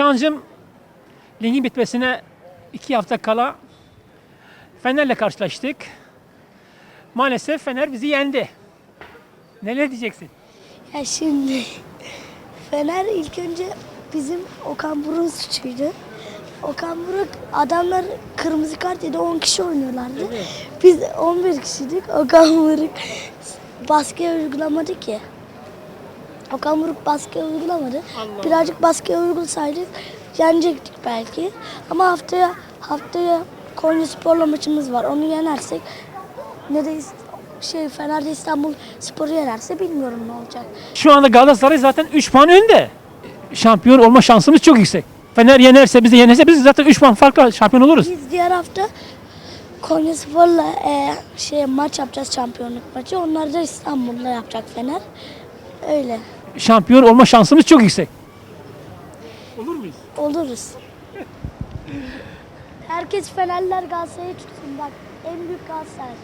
Çağancım ligin bitmesine iki hafta kala Fener'le karşılaştık. Maalesef Fener bizi yendi. Neler diyeceksin? Ya şimdi Fener ilk önce bizim Okan Buruk'un suçuydu. Okan Buruk adamlar kırmızı kart yedi 10 kişi oynuyorlardı. Biz 11 kişiydik. Okan Buruk baskı uygulamadı ki. Okan Buruk baskı uygulamadı. Birazcık baskı uygulasaydık yenecektik belki. Ama haftaya haftaya Konya Spor'la maçımız var. Onu yenersek ne de şey Fener'de İstanbul Spor'u yenerse bilmiyorum ne olacak. Şu anda Galatasaray zaten 3 puan önde. Şampiyon olma şansımız çok yüksek. Fener yenerse, bizi yenerse biz zaten 3 puan farkla şampiyon oluruz. Biz diğer hafta Konya Spor'la e, şey maç yapacağız şampiyonluk maçı. Onlar da İstanbul'da yapacak Fener. Öyle. Şampiyon olma şansımız çok yüksek. Olur muyuz? Oluruz. Herkes Fenerler Galatasaray'ı tutsun bak. En büyük Galatasaray.